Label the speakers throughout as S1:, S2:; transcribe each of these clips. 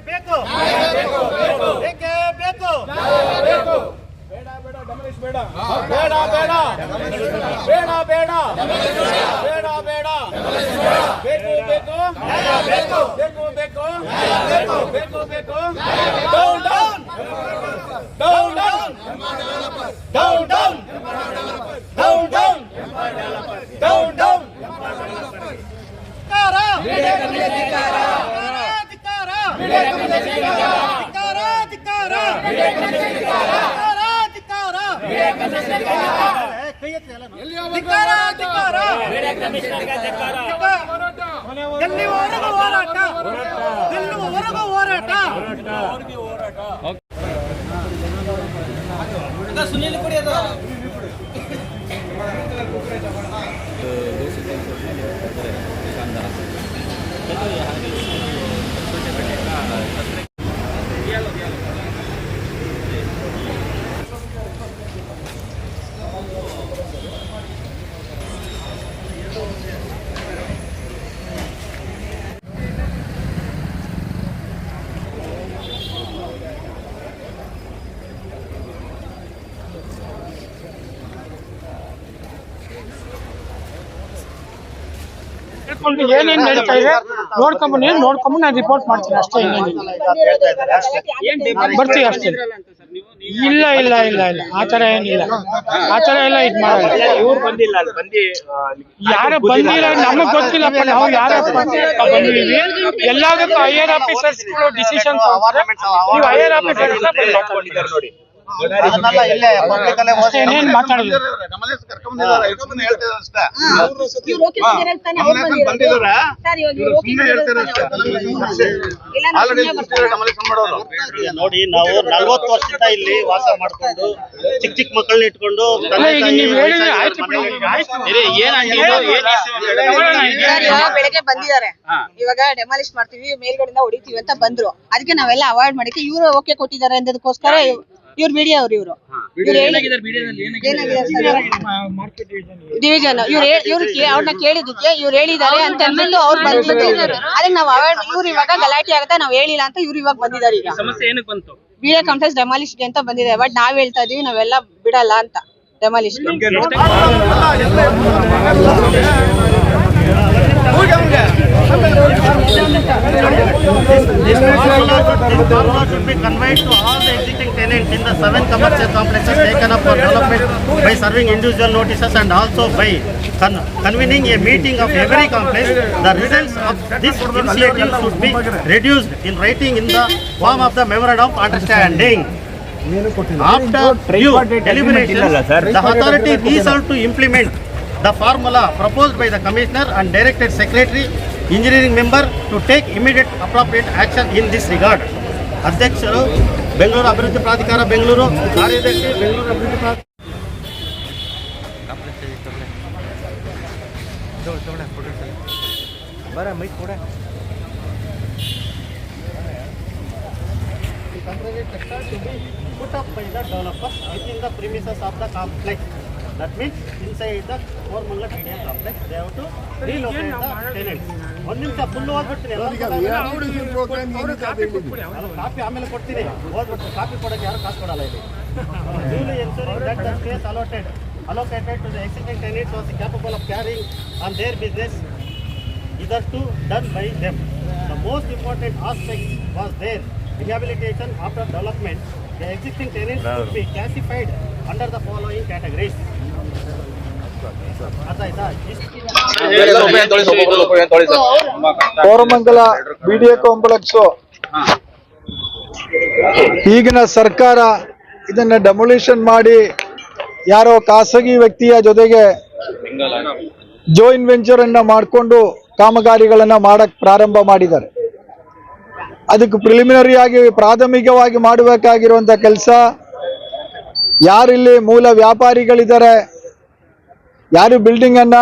S1: ಬೇಕೇ. ಬೇಕು. ಬೇಕೇ. ಬೇಕು.
S2: ಬೇಡ ಬೇಡ ಡಮರೇಶ್ ಬೇಡ. ಬೇಡ ಬೇಡ. ಬೇಡ ಬೇಡ. ಬೇಡ ಬೇಡ. ಬೇಕು ಬೇಕು.
S1: ಗೆಲ್ಲುವವರೆಗೂ ಹೋರಾಟ? ಸುನೀಲ್ ಕುಡಿಯೋದು ಹಾಗೆ
S3: ತಿಳ್ಕೊಂಡು ಏನೇನ್ ನಡೀತಾ ಇದೆ ನೋಡ್ಕೊಂಬನಿ ನೋಡ್ಕೊಂಬ ನಾನು ರಿಪೋರ್ಟ್ ಮಾಡ್ತೀನಿ ಅಷ್ಟೇ ಇನ್ನೇನಿಲ್ಲ ಬರ್ತೀವಿ ಅಷ್ಟೇ. ಇಲ್ಲ ಇಲ್ಲ ಇಲ್ಲ ಇಲ್ಲ. ಆತರ ಏನಿಲ್ಲ. ಆತರ ಎಲ್ಲ ಇದ್ ಮಾಡಲ್ಲ.
S4: ಇವ್ರು ಬಂದಿಲ್ಲ ಅಲ್ಲಿ ಬಂದಿ
S3: ಯಾರ ಬಂದಿಲ್ಲ ನಮಗ್ ಗೊತ್ತಿಲ್ಲಪ್ಪ ನಾವು ಯಾರ ಬಂದಿದೀವಿ ಎಲ್ಲದಕ್ಕೂ ಹೈಯರ್ ಆಫೀಸರ್ಸ್ ಡಿಸಿಷನ್ ನೀವು ಹೈಯರ್ ಆಫೀಸರ್ಸ್
S4: ನೋಡಿ.
S1: ನೋಡಿ ನಾವು ನಲ್ವತ್ತು ವರ್ಷದ ಇಲ್ಲಿ ವಾಸ ಮಾಡ್ಕೊಂಡು ಚಿಕ್ಕ ಚಿಕ್ಕ ಮಕ್ಕಳನ್ನ ಇಟ್ಕೊಂಡು
S5: ಬೆಳಗ್ಗೆ ಬಂದಿದ್ದಾರೆ. ಇವಾಗ ಡೆಮಾಲಿಶ್ ಮಾಡ್ತೀವಿ ಮೇಲ್ಗಡೆಯಿಂದ ಹೊಡಿತೀವಿ ಅಂತ ಬಂದ್ರು. ಅದಕ್ಕೆ ನಾವೆಲ್ಲ ಅವಾಯ್ಡ್ ಮಾಡಕ್ಕೆ ಇವರು ಓಕೆ ಕೊಟ್ಟಿದ್ದಾರೆ ಅನ್ನೋದಕ್ಕೋಸ್ಕರ ಇವ್ರು ಬಿಡಿ ಅವ್ರು ಇವ್ರು ಡಿವಿಜನ್ ಇವ್ರು ಇವ್ರು ಅವ್ರನ್ನ ಕೇಳಿದಕ್ಕೆ ಇವ್ರು ಹೇಳಿದ್ದಾರೆ ಅಂತ ಅಂದ್ಬಿಟ್ಟು ಅವ್ರು ಬಂದ್ಬಿಟ್ಟು ಅದಕ್ಕೆ ನಾವು ಅವಾಯ್ಡ್ ಇವ್ರು ಇವಾಗ ಗಲಾಟೆ ಆಗುತ್ತೆ ನಾವು ಹೇಳಿಲ್ಲ ಅಂತ ಇವ್ರು ಇವಾಗ ಬಂದಿದ್ದಾರೆ ಈಗ
S4: ಸಮಸ್ಯೆ ಏನಕ್ಕೆ ಬಂತು
S5: ಕಾಂಪ್ಲೆಕ್ಸ್ ಅಂತ ಬಂದಿದೆ ಬಟ್ ನಾವ್ ಹೇಳ್ತಾ ಇದೀವಿ ನಾವೆಲ್ಲ ಬಿಡಲ್ಲ ಅಂತ
S1: formula this formula should be conveyed to all the existing tenants in the seven commercial complexes taken up for development by serving individual notices and also by con- convening a meeting of every complex. The results of this initiative should be reduced in writing in the form of the memorandum of understanding. After due deliberation, the authority resolved to implement the formula proposed by the commissioner and directed secretary, engineering member to take immediate appropriate action in this regard अध्यक्ष बंगलूर अभिवृद्धि प्राधिकार बंगलूर कार्यदर्शी बंगलूर अभिवृद्धि बरा मई को developers premises of the complex That means inside the Kormangla TDM complex, they have to relocate the tenants. ಒಂದು ನಿಮಿಷ full ಓದ್ಬಿಡ್ತೀನಿ copy ಆಮೇಲೆ ಕೊಡ್ತೀನಿ ಓದ್ಬಿಟ್ಟು ಕಾಪಿ ಕೊಡಕ್ಕೆ ಯಾರು ಕಾಸು ಕೊಡಲ್ಲ ಇಲ್ಲಿ duly ensuring that the space allotted allocated to the existing tenants was capable of carrying on their business ಇದಷ್ಟು done by them the most important aspect was there rehabilitation after development, the existing tenants should be classified under the following categories.
S6: Koramangala BDA complex ಈಗಿನ ಸರ್ಕಾರ ಇದನ್ನ demolition ಮಾಡಿ ಯಾರೋ ಖಾಸಗಿ ವ್ಯಕ್ತಿಯ ಜೊತೆಗೆ ಜೋ venture ಅನ್ನ ಮಾಡಿಕೊಂಡು ಕಾಮಗಾರಿಗಳನ್ನ ಮಾಡಕ್ ಪ್ರಾರಂಭ ಮಾಡಿದ್ದಾರೆ. ಅದಕ್ಕೆ ಪ್ರಿಲಿಮಿನರಿ ಆಗಿ ಪ್ರಾಥಮಿಕವಾಗಿ ಮಾಡಬೇಕಾಗಿರುವಂತ ಕೆಲಸ ಯಾರಿಲ್ಲಿ ಮೂಲ ವ್ಯಾಪಾರಿಗಳಿದ್ದಾರೆ ಯಾರು ಬಿಲ್ಡಿಂಗ್ ಅನ್ನ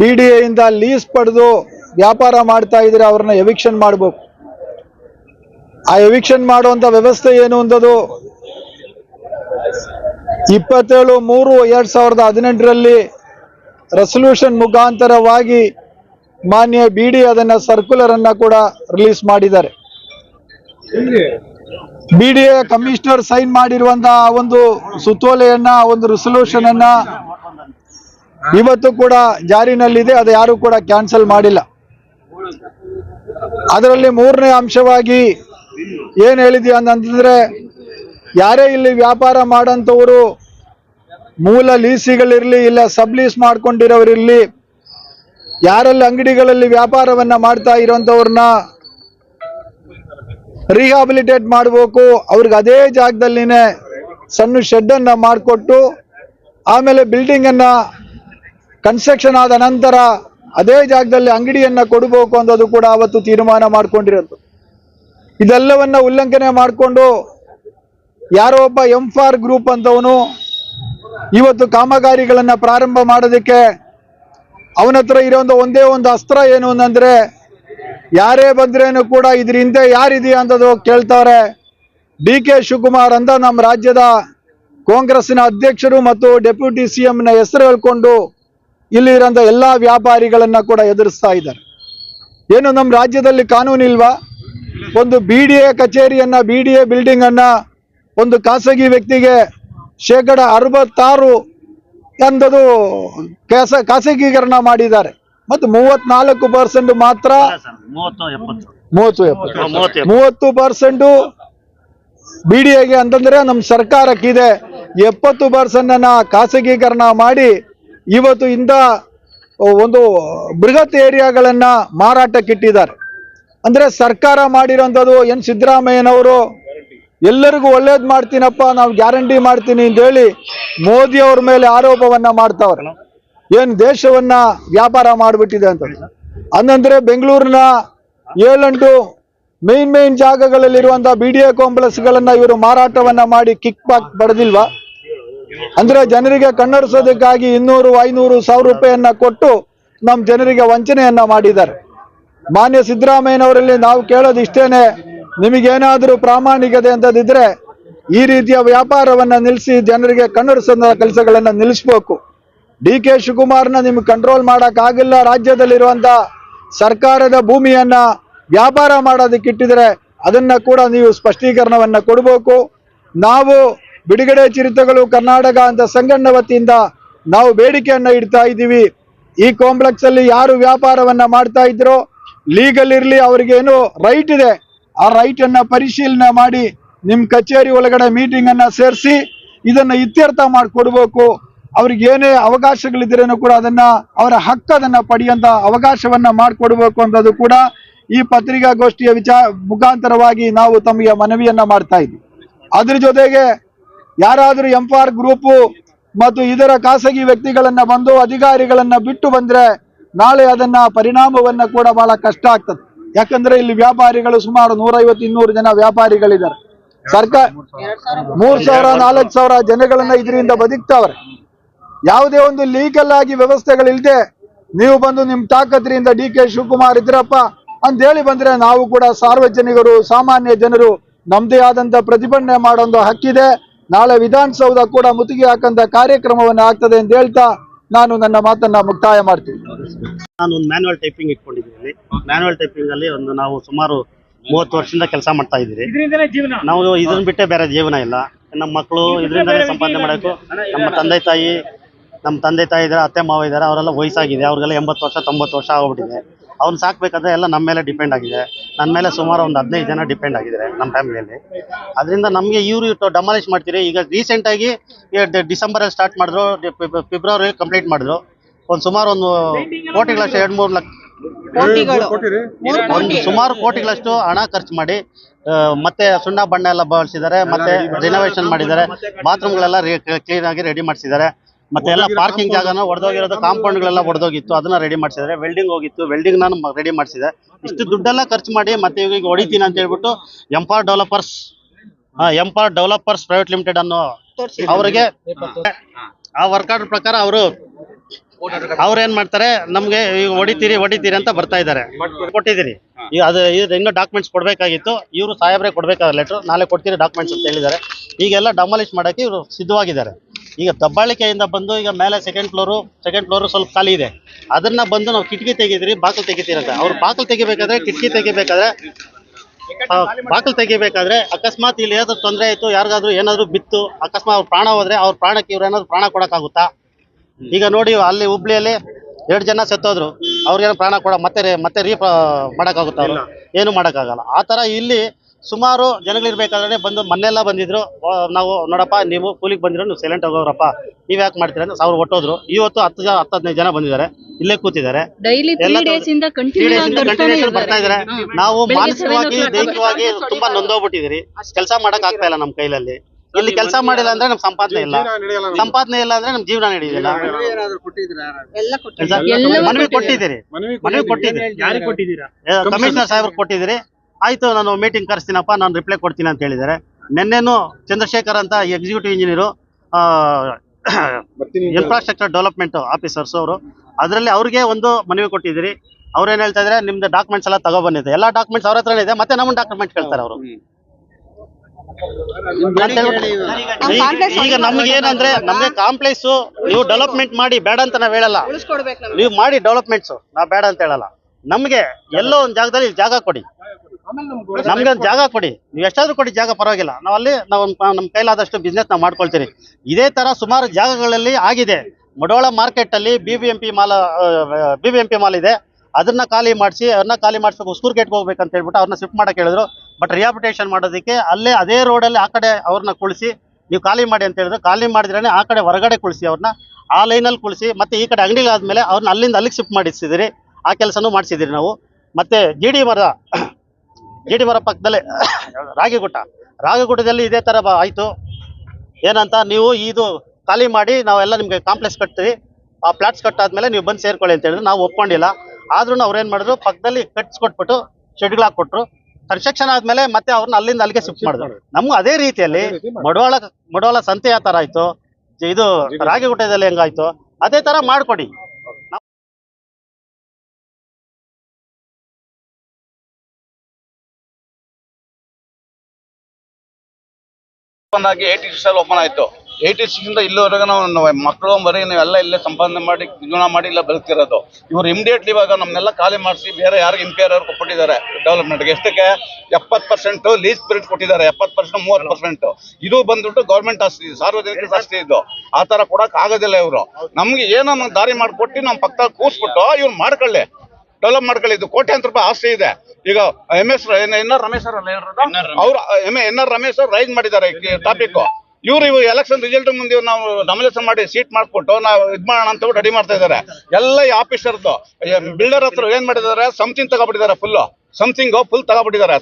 S6: ಬಿ ಡಿ ಎಯಿಂದ ಲೀಸ್ ಪಡೆದು ವ್ಯಾಪಾರ ಮಾಡ್ತಾ ಇದ್ರೆ ಅವ್ರನ್ನ ಎವಿಕ್ಷನ್ ಮಾಡಬೇಕು. ಆ ಎವಿಕ್ಷನ್ ಮಾಡುವಂತ ವ್ಯವಸ್ಥೆ ಏನು ಅಂದದು ಇಪ್ಪತ್ತೇಳು ಮೂರು ಎರಡ್ ಸಾವಿರದ ಹದಿನೆಂಟರಲ್ಲಿ ರೆಸೊಲ್ಯೂಷನ್ ಮುಖಾಂತರವಾಗಿ ಮಾನ್ಯ ಬಿ ಡಿ ಅದನ್ನ ಸರ್ಕ್ಯುಲರ್ ಅನ್ನ ಕೂಡ ರಿಲೀಸ್ ಮಾಡಿದ್ದಾರೆ. B D A commissioner sign ಮಾಡಿರುವಂತಹ ಒಂದು ಸುತ್ತೋಲೆಯನ್ನ ಒಂದು ರೆಸೊಲ್ಯೂಷನ್ ಅನ್ನ ಇವತ್ತು ಕೂಡ ಜಾರಿನಲ್ಲಿದೆ, ಅದು ಯಾರು ಕೂಡ ಕ್ಯಾನ್ಸಲ್ ಮಾಡಿಲ್ಲ. ಅದರಲ್ಲಿ ಮೂರನೇ ಅಂಶವಾಗಿ ಏನ್ ಹೇಳಿದ್ವಿ ಅಂತಂದ್ರೆ, ಯಾರೇ ಇಲ್ಲಿ ವ್ಯಾಪಾರ ಮಾಡಂತವರು ಮೂಲ ಲೀಸಿಗಳಿರ್ಲಿ ಇಲ್ಲ ಸಬ್ ಲೀಸ್ ಮಾಡ್ಕೊಂಡಿರೋರಿರ್ಲಿ, ಯಾರಲ್ಲಿ ಅಂಗಡಿಗಳಲ್ಲಿ ವ್ಯಾಪಾರವನ್ನ ಮಾಡ್ತಾ ಇರೋಂಥವ್ರನ್ನ ರಿಹಾಬಿಲಿಟೇಟ್ ಮಾಡಬೇಕು. ಅವ್ರಿಗೆ ಅದೇ ಜಾಗದಲ್ಲಿನೇ ಸಣ್ಣ ಶೆಡ್ಡನ್ನು ಮಾಡಿಕೊಟ್ಟು, ಆಮೇಲೆ ಬಿಲ್ಡಿಂಗನ್ನು ಕನ್ಸ್ಟ್ರಕ್ಷನ್ ಆದ ನಂತರ ಅದೇ ಜಾಗದಲ್ಲಿ ಅಂಗಡಿಯನ್ನ ಕೊಡಬೇಕು ಅನ್ನೋದು ಕೂಡ ಅವತ್ತು ತೀರ್ಮಾನ ಮಾಡ್ಕೊಂಡಿರೋದು. ಇದೆಲ್ಲವನ್ನ ಉಲ್ಲಂಘನೆ ಮಾಡಿಕೊಂಡು ಯಾರೋ ಒಬ್ಬ ಎಂಫಾರ್ ಗ್ರೂಪ್ ಅಂತವನು ಇವತ್ತು ಕಾಮಗಾರಿಗಳನ್ನ ಪ್ರಾರಂಭ ಮಾಡೋದಕ್ಕೆ ಅವನ ಹತ್ರ ಇರೋಂಥ ಒಂದೇ ಒಂದು ಅಸ್ತ್ರ ಏನು ಅಂತಂದ್ರೆ ಯಾರೇ ಬಂದ್ರೇನು ಕೂಡ ಇದ್ರ ಹಿಂದೆ ಯಾರಿದೆಯಾ ಅಂತದ್ದು ಕೇಳ್ತಾರೆ. ಡಿ ಕೆ ಶಿವಕುಮಾರ್ ಅಂತ ನಮ್ಮ ರಾಜ್ಯದ ಕಾಂಗ್ರೆಸ್ಸಿನ ಅಧ್ಯಕ್ಷರು ಮತ್ತು ಡೆಪ್ಯೂಟಿ ಸಿ ನ ಹೆಸರು ಹೇಳ್ಕೊಂಡು ಇಲ್ಲಿ ಇರೋಂಥ ಎಲ್ಲ ವ್ಯಾಪಾರಿಗಳನ್ನ ಕೂಡ ಎದುರಿಸ್ತಾ ಇದ್ದಾರೆ. ಏನು ನಮ್ಮ ರಾಜ್ಯದಲ್ಲಿ ಕಾನೂನು ಇಲ್ವಾ? ಒಂದು ಬಿ ಡಿ ಎ ಕಚೇರಿಯನ್ನ ಬಿ ಡಿ ಎ ಬಿಲ್ಡಿಂಗ್ ಅನ್ನ ಒಂದು ಖಾಸಗಿ ವ್ಯಕ್ತಿಗೆ ಶೇಕಡ ಅರವತ್ತಾರು ಎಂದದು ಕೆಸ, ಖಾಸಗೀಕರಣ ಮಾಡಿದ್ದಾರೆ. ಮತ್ತು ಮೂವತ್ನಾಲ್ಕು ಪರ್ಸೆಂಟ್ ಮಾತ್ರ
S1: ಮೂವತ್ತು
S6: ಮೂವತ್ತು ಪರ್ಸೆಂಟು ಬಿ ಡಿ ಎಗೆ ಅಂತಂದ್ರೆ ನಮ್ಮ ಸರ್ಕಾರಕ್ಕಿದೆ. ಎಪ್ಪತ್ತು ಪರ್ಸೆಂಟನ್ನು ಖಾಸಗೀಕರಣ ಮಾಡಿ ಇವತ್ತು ಇಂದ ಒಂದು ಬೃಹತ್ ಏರಿಯಾಗಳನ್ನ ಮಾರಾಟಕ್ಕಿಟ್ಟಿದ್ದಾರೆ. ಅಂದ್ರೆ ಸರ್ಕಾರ ಮಾಡಿರೋಂಥದ್ದು ಎನ್ ಸಿದ್ದರಾಮಯ್ಯನವರು, ಎಲ್ಲರಿಗೂ ಒಳ್ಳೇದು ಮಾಡ್ತೀನಪ್ಪ, ನಾವು ಗ್ಯಾರಂಟಿ ಮಾಡ್ತೀನಿ ಅಂತ ಹೇಳಿ ಮೋದಿ ಅವ್ರ ಮೇಲೆ ಆರೋಪವನ್ನ ಮಾಡ್ತಾವ್ರೆ. ಏನು ದೇಶವನ್ನ ವ್ಯಾಪಾರ ಮಾಡಿಬಿಟ್ಟಿದೆ ಅಂತ. ಹಂಗಂದ್ರೆ ಬೆಂಗಳೂರಿನ ಏಳೆಂಟು ಮೇನ್ ಮೇನ್ ಜಾಗಗಳಲ್ಲಿರುವಂಥ ಬಿ ಡಿ ಎ ಕಾಂಪ್ಲೆಕ್ಸ್ಗಳನ್ನ ಇವರು ಮಾರಾಟವನ್ನ ಮಾಡಿ ಕಿಕ್ ಬಾಕ್ ಪಡೆದಿಲ್ವಾ? ಅಂದ್ರೆ ಜನರಿಗೆ ಕಣ್ಣರಿಸೋದಕ್ಕಾಗಿ ಇನ್ನೂರು, ಐನೂರು ಸಾವಿರ ರೂಪಾಯಿಯನ್ನ ಕೊಟ್ಟು ನಮ್ಮ ಜನರಿಗೆ ವಂಚನೆಯನ್ನ ಮಾಡಿದ್ದಾರೆ. ಮಾನ್ಯ ಸಿದ್ದರಾಮಯ್ಯನವರಲ್ಲಿ ನಾವು ಕೇಳೋದು ಇಷ್ಟೇನೆ ನಿಮಗೇನಾದರೂ ಪ್ರಾಮಾಣಿಕತೆ ಅಂತದಿದ್ರೆ ಈ ರೀತಿಯ ವ್ಯಾಪಾರವನ್ನ ನಿಲ್ಲಿಸಿ ಜನರಿಗೆ ಕಣ್ಣರಿಸೋದ ಕೆಲಸಗಳನ್ನ ನಿಲ್ಲಿಸ್ಬೇಕು. ಡಿ ಕೆ ಶಿವಕುಮಾರ್ನ ನಿಮ್ಗೆ ಕಂಟ್ರೋಲ್ ಮಾಡಕ್ ಆಗಿಲ್ಲ ರಾಜ್ಯದಲ್ಲಿರುವಂತ ಸರ್ಕಾರದ ಭೂಮಿಯನ್ನ ವ್ಯಾಪಾರ ಮಾಡೋದಕ್ಕಿಟ್ಟಿದ್ರೆ ಅದನ್ನ ಕೂಡ ನೀವು ಸ್ಪಷ್ಟೀಕರಣವನ್ನ ಕೊಡಬೇಕು. ನಾವು ಬಿಡುಗಡೆ ಚಿರಿತಗಳು ಕರ್ನಾಟಕ ಅಂತ ಸಂಘಟನೆ ವತಿಯಿಂದ ನಾವು ಬೇಡಿಕೆಯನ್ನ ಇಡ್ತಾ ಇದ್ದೀವಿ. ಈ ಕಾಂಪ್ಲೆಕ್ಸ್ ಅಲ್ಲಿ ಯಾರು ವ್ಯಾಪಾರವನ್ನ ಮಾಡ್ತಾ ಇದ್ರೋ ಲೀಗಲ್ ಇರ್ಲಿ ಅವ್ರಿಗೆ ಏನು ರೈಟ್ ಇದೆ. ಆ ರೈಟ್ ಅನ್ನ ಪರಿಶೀಲನೆ ಮಾಡಿ ನಿಮ್ ಕಚೇರಿ ಒಳಗಡೆ ಮೀಟಿಂಗ್ ಅನ್ನ ಸೇರಿಸಿ ಇದನ್ನ ಇತ್ಯರ್ಥ ಮಾಡಿಕೊಡ್ಬೇಕು. ಅವ್ರಿಗೆ ಏನೇ ಅವಕಾಶಗಳಿದ್ರೇನು ಕೂಡ ಅದನ್ನ ಅವರ ಹಕ್ಕು ಅದನ್ನ ಪಡೆಯಂತ ಅವಕಾಶವನ್ನ ಮಾಡಿಕೊಡ್ಬೇಕು ಅನ್ನೋದು ಕೂಡ ಈ ಪತ್ರಿಕಾಗೋಷ್ಠಿಯ ವಿಚಾರ ಮುಖಾಂತರವಾಗಿ ನಾವು ತಮಗೆ ಮನವಿಯನ್ನ ಮಾಡ್ತಾ ಇದ್ವಿ ಅದ್ರ ಜೊತೆಗೆ ಯಾರಾದ್ರೂ ಆರ್ ಗ್ರೂಪು ಮತ್ತು ಇದರ ಖಾಸಗಿ ವ್ಯಕ್ತಿಗಳನ್ನ ಬಂದು ಅಧಿಕಾರಿಗಳನ್ನ ಬಿಟ್ಟು ಬಂದ್ರೆ ನಾಳೆ ಅದನ್ನ ಪರಿಣಾಮವನ್ನ ಕೂಡ ಬಹಳ ಕಷ್ಟ ಆಗ್ತದೆ. ಯಾಕಂದ್ರೆ ಇಲ್ಲಿ ವ್ಯಾಪಾರಿಗಳು ಸುಮಾರು ನೂರೈವತ್ತು ಇನ್ನೂರು ಜನ ವ್ಯಾಪಾರಿಗಳಿದ್ದಾರೆ. ಸರ್ಕಾರ ಮೂರ್ ಸಾವಿರ, ನಾಲ್ಕು ಸಾವಿರ ಜನಗಳನ್ನ ಇದರಿಂದ ಬದುಕ್ತಾವ್ರೆ. ಯಾವುದೇ ಒಂದು ಲೀಗಲ್ ಆಗಿ ವ್ಯವಸ್ಥೆಗಳಿಲ್ದೆ ನೀವು ಬಂದು ನಿಮ್ ತಾಕತ್ರಿಯಿಂದ ಡಿ ಕೆ ಶಿವಕುಮಾರ್ ಇದ್ರಪ್ಪ ಅಂತ ಹೇಳಿ ಬಂದ್ರೆ ನಾವು ಕೂಡ ಸಾರ್ವಜನಿಕರು, ಸಾಮಾನ್ಯ ಜನರು ನಮ್ದೇ ಆದಂತ ಪ್ರತಿಭಟನೆ ಮಾಡೋದು ಹಕ್ಕಿದೆ. ನಾಳೆ ವಿಧಾನಸೌಧ ಕೂಡ ಮುತ್ತಿಗೆ ಹಾಕಂತ ಕಾರ್ಯಕ್ರಮವನ್ನ ಆಗ್ತದೆ ಅಂತ ಹೇಳ್ತಾ ನಾನು ನನ್ನ ಮಾತನ್ನ ಮುಕ್ತಾಯ ಮಾಡ್ತೀನಿ.
S1: ನಾನು ಒಂದು ಮ್ಯಾನುವಲ್ ಟೈಪಿಂಗ್ ಇಟ್ಕೊಂಡಿದ್ದೀನಿ ಮ್ಯಾನುವಲ್ ಟೈಪಿಂಗ್ ಅಲ್ಲಿ ಒಂದು ನಾವು ಸುಮಾರು ಮೂವತ್ತು ವರ್ಷದಿಂದ ಕೆಲಸ ಮಾಡ್ತಾ ಇದ್ದೀವಿ
S3: ಇದರಿಂದನೇ ಜೀವನ.
S1: ನಾವು ಇದನ್ನ ಬಿಟ್ಟೆ ಬೇರೆ ಜೀವನ ಇಲ್ಲ. ನಮ್ಮ ಮಕ್ಕಳು ಇದರಿಂದಲೇ ಸಂಪಾದನೆ ಮಾಡಬೇಕು ನಮ್ಮ ತಂದೆ ತಾಯಿ ನಮ್ಮ ತಂದೆ ತಾಯಿ ಇದ್ದಾರೆ ಅತ್ತೆ ಮಾವ ಇದ್ದಾರೆ ಅವರೆಲ್ಲ ವಯಸ್ಸಾಗಿದೆ. ಅವ್ರಿಗೆಲ್ಲ ಎಂಬತ್ತು ವರ್ಷ ತೊಂಬತ್ತು ವರ್ಷ ಆಗೋಗ್ಬಿಟ್ಟಿದೆ ಅವ್ನು ಸಾಕ್ಬೇಕಾದ್ರೆ ಎಲ್ಲ ನಮ್ಮ ಮೇಲೆ ಡಿಪೆಂಡ್ ಆಗಿದೆ. ನನ್ನ ಮೇಲೆ ಸುಮಾರು ಒಂದು ಹದಿನೈದು ಜನ ಡಿಪೆಂಡ್ ಆಗಿದ್ದಾರೆ ನಮ್ಮ ಫ್ಯಾಮಿಲಿಯಲ್ಲಿ ಅದರಿಂದ ನಮಗೆ ಇವರು ಡಮಾಲಿಷ್ ಮಾಡ್ತೀರಿ. ಈಗ ರೀಸೆಂಟಾಗಿ ಡಿಸೆಂಬರಲ್ಲಿ ಸ್ಟಾರ್ಟ್ ಮಾಡಿದ್ರು ಫೆಬ್ರವರಿ ಕಂಪ್ಲೀಟ್ ಮಾಡಿದ್ರು. ಒಂದು ಸುಮಾರು ಒಂದು ಕೋಟಿಗಳಷ್ಟು ಎರಡು ಮೂರು ಲಕ್ಷ ಒಂದು
S5: ಕೋಟಿ.
S1: ಸುಮಾರು ಕೋಟಿಗಳಷ್ಟು ಹಣ ಖರ್ಚು ಮಾಡಿ ಆ, ಮತ್ತೆ ಸುಣ್ಣ ಬಣ್ಣ ಎಲ್ಲ ಬಳಸಿದ್ದಾರೆ ಮತ್ತೆ ರಿನೋವೇಷನ್ ಮಾಡಿದ್ದಾರೆ. ಬಾತ್ರೂಮ್ಗಳೆಲ್ಲ ಕ್ಲೀನ್ ಆಗಿ ರೆಡಿ ಮಾಡಿಸಿದ್ದಾರೆ. ಮತ್ತೆ ಎಲ್ಲ ಪಾರ್ಕಿಂಗ್ ಜಾಗನ ಒಡೆದೋಗಿರೋದು ಕಾಂಪೌಂಡ್ಗಳೆಲ್ಲ ಒಡೆದೋಗಿತ್ತು. ಅದನ್ನ ರೆಡಿ ಮಾಡಿಸಿದ್ರೆ ವೆಲ್ಡಿಂಗ್ ಹೋಗಿತ್ತು. ವೆಲ್ಡಿಂಗ್ ನಾನು ರೆಡಿ ಮಾಡಿಸಿದೆ. ಇಷ್ಟು ದುಡ್ಡೆಲ್ಲ ಖರ್ಚು ಮಾಡಿ ಮತ್ತೆ ಇವಾಗ ಹೊಡಿತೀನಿ ಅಂತ ಹೇಳ್ಬಿಟ್ಟು Empar developers Empar developers private limited ಅನ್ನೋ ಅವರಿಗೆ ಆ ವರ್ಕ್ ಆರ್ಡರ್ ಪ್ರಕಾರ ಅವರು ಅವ್ರು ಏನ್ ಮಾಡ್ತಾರೆ? ನಮ್ಗೆ ಈಗ ಹೊಡಿತೀರಿ ಹೊಡಿತೀರಿ ಅಂತ ಬರ್ತಾ ಇದ್ದಾರೆ. ಕೊಟ್ಟಿದ್ದೀರಿ. ಈಗ ಅದು ಇದು ಇನ್ನೂ ಡಾಕ್ಯುಮೆಂಟ್ಸ್ ಕೊಡ್ಬೇಕಾಗಿತ್ತು. ಇವರು ಸಾಹೇಬ್ರೆ ಕೊಡ್ಬೇಕಾದ ಲೆಟ್ರ್ ನಾಳೆ ಕೊಡ್ತೀರಿ ಡಾಕ್ಯುಮೆಂಟ್ಸ್ ಅಂತ ಹೇಳಿದ್ದಾರೆ. ಈಗೆಲ್ಲ ಡಮಾಲಿಷ್ ಮಾಡಕ್ಕೆ ಇವರು ಸಿದ್ಧವಾಗಿದ್ದಾರೆ. ಈಗ ದಬ್ಬಾಳಿಕೆಯಿಂದ ಬಂದು ಈಗ ಮೇಲೆ ಸೆಕೆಂಡ್ ಫ್ಲೋರು ಸೆಕೆಂಡ್ ಫ್ಲೋರು ಸ್ವಲ್ಪ ಖಾಲಿ ಇದೆ. ಅದನ್ನ ಬಂದು ನಾವು ಕಿಟಕಿ ತೆಗಿದ್ರಿ ಬಾಗಿಲು ತೆಗಿತೀರಂತ. ಅವ್ರು ಬಾಗಿಲು ತೆಗಿಬೇಕಾದ್ರೆ ಕಿಟಕಿ ತೆಗಿಬೇಕಾದ್ರೆ ಬಾಗಿಲು ತೆಗಿಬೇಕಾದ್ರೆ ಅಕಸ್ಮಾತ್ ಇಲ್ಲಿ ಏನಾದ್ರು ತೊಂದರೆ ಆಯ್ತು ಯಾರಿಗಾದ್ರೂ ಏನಾದ್ರು ಬಿತ್ತು ಅಕಸ್ಮಾತ್ ಅವ್ರ ಪ್ರಾಣ ಹೋದ್ರೆ ಅವ್ರ ಪ್ರಾಣಕ್ಕೆ ಇವ್ರು ಏನಾದ್ರು ಪ್ರಾಣ ಕೊಡೋಕ್ಕಾಗುತ್ತಾ? ಈಗ ನೋಡಿ ಅಲ್ಲಿ ಹುಬ್ಳಿಯಲ್ಲಿ ಎರಡು ಜನ ಸತ್ತೋದ್ರು. ಅವ್ರಿಗೇನು ಪ್ರಾಣ ಕೊಡ ಮತ್ತೆ ರೇ- ಮತ್ತೆ ರೀ ಮಾಡೋಕ್ಕಾಗುತ್ತಾ ಅವರು? ಏನು ಮಾಡೋಕ್ಕಾಗಲ್ಲ. ಆ ಥರ ಇಲ್ಲಿ ಸುಮಾರು ಜನಗಳಿರ್ಬೇಕಾದ್ರೆ ಬಂದು ಮೊನ್ನೆಲ್ಲ ಬಂದಿದ್ರು. ನಾವು ನೋಡಪ್ಪ ನೀವು ಕೂಲಿಗೆ ಬಂದಿರೋ ನೀವು ಸೈಲೆಂಟ್ ಹೋಗೋರಪ್ಪ ನೀವು ಯಾಕೆ ಮಾಡ್ತೀರಾ ಅಂತ ಸಾವಿರ ಒಟ್ಟೋದ್ರು. ಇವತ್ತು ಹತ್ತು ಜನ ಹತ್ತು ಹದಿನೈದು ಜನ ಬಂದಿದ್ದಾರೆ. ಇಲ್ಲೇ ಕೂತಿದ್ದಾರೆ. ಬರ್ತಾ ಇದಾರೆ
S7: ಇದ್ದಾರೆ
S1: ನಾವು ಮಾನಸಿಕವಾಗಿ ದೈಹಿಕವಾಗಿ ತುಂಬಾ ನೊಂದೋಗ್ಬಿಟ್ಟಿದಿರಿ ಕೆಲಸ ಮಾಡಕ್ ಆಗ್ತಾ ಇಲ್ಲ ನಮ್ ಕೈಲಲ್ಲಿ. ಇಲ್ಲಿ ಕೆಲಸ ಮಾಡಿಲ್ಲ ಅಂದ್ರೆ ನಮ್ ಸಂಪಾದನೆ ಇಲ್ಲ. ಸಂಪಾದನೆ ಇಲ್ಲ ಅಂದ್ರೆ ನಮ್ ಜೀವನ
S7: ಎಲ್ಲವೂ
S1: ಮನವಿ ಕೊಟ್ಟಿದ್ದೀರಿ? ಮನವಿ ಕೊಟ್ಟಿದ್ದೀರಾ. ಕಮಿಷನರ್ ಸಾಹೇಬ್ರಿಗೆ ಕೊಟ್ಟಿದ್ದೀರಿ. ಆಯ್ತು ನಾನು ಮೀಟಿಂಗ್ ಕರೆಸ್ತೀನಪ್ಪ ನಾನು ರಿಪ್ಲೈ ಕೊಡ್ತೀನಿ ಅಂತ ಹೇಳಿದ್ದಾರೆ. ನಿನ್ನೆನು ಚಂದ್ರಶೇಖರ್ ಅಂತ executive engineer infrastructure development officers ಅವರು. ಅದರಲ್ಲಿ ಅವ್ರಿಗೆ ಒಂದು ಮನವಿ ಕೊಟ್ಟಿದ್ದೀರಿ. ಅವ್ರು ಏನು ಹೇಳ್ತಾ ಇದ್ದಾರೆ ನಿಮ್ದು ಡಾಕ್ಯುಮೆಂಟ್ಸ್ ಎಲ್ಲ ತಗೊಬಂದಿದೆ. ಎಲ್ಲ ಡಾಕ್ಯುಮೆಂಟ್ಸ್ ಅವ್ರ ಹತ್ರನೇ ಇದೆ ಮತ್ತೆ ನಮ್ಮ ಡಾಕ್ಯುಮೆಂಟ್ ಕೇಳ್ತಾರೆ ಅವರು. ಈಗ ನಮ್ಗೆ ಏನಂದ್ರೆ ನಮ್ಗೆ ಕಾಂಪ್ಲೆಕ್ಸ್ ನೀವು ಡೆವಲಪ್ಮೆಂಟ್ ಮಾಡಿ ಬೇಡ ಅಂತ ನಾವ್ ಹೇಳಲ್ಲ. ನೀವು ಮಾಡಿ ಡೆವಲಪ್ಮೆಂಟ್ಸ್ ನಾವ್ ಬೇಡ ಅಂತ ಹೇಳಲ್ಲ. ನಮ್ಗೆ ಎಲ್ಲೋ ಒಂದ್ ಜಾಗದಲ್ಲಿ ಜಾಗ ಕೊಡಿ. ನಮ್ಗೆ ಒಂದು ಜಾಗ ಕೊಡಿ. ನೀವು ಎಷ್ಟಾದ್ರೂ ಕೊಡಿ ಜಾಗ ಪರವಾಗಿಲ್ಲ. ನಾವು ಅಲ್ಲಿ ನಾವು ನಮ್ಮ ಕೈಲಾದಷ್ಟು ಬಿಸ್ನೆಸ್ ನಾವು ಮಾಡ್ಕೊಳ್ತೀರಿ. ಇದೇ ತರ ಸುಮಾರು ಜಾಗಗಳಲ್ಲಿ ಆಗಿದೆ. ಮಡೋಳ ಮಾರ್ಕೆಟ್ ಅಲ್ಲಿ B B M P mall B B M P mall ಇದೆ. ಅದನ್ನ ಖಾಲಿ ಮಾಡಿಸಿ ಅವ್ರನ್ನ ಖಾಲಿ ಮಾಡಿಸ್ಬೇಕು ಹುಸ್ಕೂರ್ ಗೇಟ್ಗೆ ಹೋಗ್ಬೇಕು ಅಂತ ಹೇಳ್ಬಿಟ್ಟು ಅವ್ರನ್ನ ಶಿಫ್ಟ್ ಮಾಡಕ್ಕೆ ಹೇಳಿದ್ರು. ಬಟ್ ರಿಹಾಬಿಟೇಷನ್ ಮಾಡೋದಕ್ಕೆ ಅಲ್ಲೇ ಅದೇ ರೋಡಲ್ಲಿ ಆ ಕಡೆ ಅವ್ರನ್ನ ಕುಳಿಸಿ ನೀವು ಖಾಲಿ ಮಾಡಿ ಅಂತ ಹೇಳಿದ್ರು. ಖಾಲಿ ಮಾಡಿದ್ರೇನೆ ಆ ಕಡೆ ಹೊರಗಡೆ ಕುಳಿಸಿ ಅವ್ರನ್ನ ಆ ಲೈನಲ್ಲಿ ಕುಳಿಸಿ ಮತ್ತೆ ಈ ಕಡೆ ಅಂಗಡಿಗಳಾದ್ಮೇಲೆ ಅವ್ರನ್ನ ಅಲ್ಲಿಂದ ಅಲ್ಲಿಗೆ ಶಿಫ್ಟ್ ಮಾಡಿಸಿದಿರಿ. ಆ ಕೆಲಸನೂ ಮಾಡಿಸಿದಿರಿ ನಾವು. ಮತ್ತೆ G D Mara G D Mara ಪಕ್ಕದಲ್ಲೇ ರಾಗಿಗುಟ್ಟ. ರಾಗಿಗುಟ್ಟದಲ್ಲಿ ಇದೇ ಥರ ಆಯಿತು ಆಯ್ತು. ಏನಂತ ನೀವು ಇದು ಖಾಲಿ ಮಾಡಿ ನಾವೆಲ್ಲ ನಿಮಗೆ ಕಾಂಪ್ಲೆಕ್ಸ್ ಕಟ್ತೀವಿ. ಆ ಫ್ಲಾಟ್ಸ್ ಕಟ್ಟಾದ್ಮೇಲೆ ನೀವು ಬಂದು ಸೇರ್ಕೊಳ್ಳಿ ಅಂತ ಹೇಳಿದ್ರೆ. ನಾವು ಒಪ್ಕೊಂಡಿಲ್ಲ. ಆದ್ರೂ ಅವ್ರು ಏನು ಮಾಡಿದ್ರು ಪಕ್ಕದಲ್ಲಿ ಕಟ್ಸ್ಕೊಟ್ಬಿಟ್ಟು ಶೆಡ್ಗಳು ಹಾಕ್ಕೊಟ್ರು. ಕನ್ಸ್ಟ್ರಕ್ಷನ್ ಆದ್ಮೇಲೆ ಮತ್ತೆ ಅವ್ರನ್ನ ಅಲ್ಲಿಂದ ಅಲ್ಲಿಗೆ ಶಿಫ್ಟ್ ಮಾಡಿದ್ರು. ನಮ್ಗೆ ಅದೇ ರೀತಿಯಲ್ಲಿ ಮಡವಾಳ ಮಡವಾಳ ಸಂತೆ ಯಾವ ಥರ ಆಯ್ತು. ಇದು ರಾಗಿಗುಟ್ಟದಲ್ಲಿ ಹೆಂಗಾಯ್ತು? ಅದೇ ಥರ ಮಾಡ್ಕೊಡಿ.
S8: ಓಪನ್ ಆಗಿ ಏಯ್ಟಿ ಸಿಕ್ಸ್ ಅಲ್ಲಿ ಓಪನ್ ಆಯ್ತು. ಏಯ್ಟಿ ಸಿಕ್ಸ್ ಇಂದ ಇಲ್ಲಿವರೆಗೆ ನಾವು ಮಕ್ಕಳು ಮರಿ ನಾವೆಲ್ಲ ಇಲ್ಲೇ ಸಂಪಾದನೆ ಮಾಡಿ, ಜೀವನ ಮಾಡಿ ಇಲ್ಲ ಬದುಕ್ತಿರೋದು. ಇವರು ಇಮಿಡಿಯೇಟ್ಲಿ ಇವಾಗ ನಮ್ಮನ್ನೆಲ್ಲ ಖಾಲಿ ಮಾಡಿಸಿ ಬೇರೆ ಯಾರು ಇಂಪೇರ್ ಅವ್ರು ಕೊಟ್ಟಿದ್ದಾರೆ ಡೆವಲಪ್ಮೆಂಟ್ಗೆ ಎಷ್ಟಕ್ಕೆ? ಎಪ್ಪತ್ತು ಪರ್ಸೆಂಟ್ ಲೀಸ್ ಪಿರಿಟ್ ಕೊಟ್ಟಿದ್ದಾರೆ. ಎಪ್ಪತ್ತು ಪರ್ಸೆಂಟ್ ಮೂವತ್ತು ಪರ್ಸೆಂಟ್ ಇದು ಬಂದ್ಬಿಟ್ಟು ಗೌರ್ಮೆಂಟ್ ಆಸ್ತಿ ಸಾರ್ವಜನಿಕ ಆಸ್ತಿ ಇದು. ಆ ತರ ಕೊಡಕ್ ಆಗೋದಿಲ್ಲ ಇವರು. ನಮ್ಗೆ ಏನೋ ದಾರಿ ಮಾಡಿಕೊಟ್ಟು ನಮ್ಮ ಪಕ್ಕ ಕೂಸ್ಬಿಟ್ಟು ಇವ್ರು ಮಾಡ್ಕೊಳ್ಳಿ. ಡೆವಲಪ್ ಮಾಡ್ಕೊಳ್ಳಿ. ಇದು ಕೋಟ್ಯಾಂತರ ರೂಪಾಯಿ ಆಸ್ತಿ ಇದೆ. ಈಗ M S N R Ramesh ಅವ್ರು ಎಂ ಎನ್ ಆರ್ ರಮೇಶ್ ಅವ್ರು ರೈಸ್ ಮಾಡಿದ್ದಾರೆ ಟಾಪಿಕ್ ಇವ್ರು ಇವು ಎಲೆಕ್ಷನ್ ರಿಸಲ್ಟ್ ಮುಂದೆ ನಾವು ನಾಮಿನೇಷನ್ ಮಾಡಿ ಸೀಟ್ ಮಾಡ್ಕೊಟ್ಟು ನಾವು ಇದ್ ಮಾಡೋಣ ಅಂತ ರೆಡಿ ಮಾಡ್ತಾ ಇದ್ದಾರೆ. ಎಲ್ಲ ಈ ಆಫೀಸರ್ದು ಬಿಲ್ಡರ್ ಹತ್ರ ಏನ್ ಮಾಡಿದ್ದಾರೆ? ಸಮಥಿಂಗ್ ತಗೊಬಿಟ್ಟಿದ್ದಾರೆ ಫುಲ್ ಸಮಥಿಂಗ್ ಫುಲ್ ತಗೊಬಿಟ್ಟಿದ್ದಾರೆ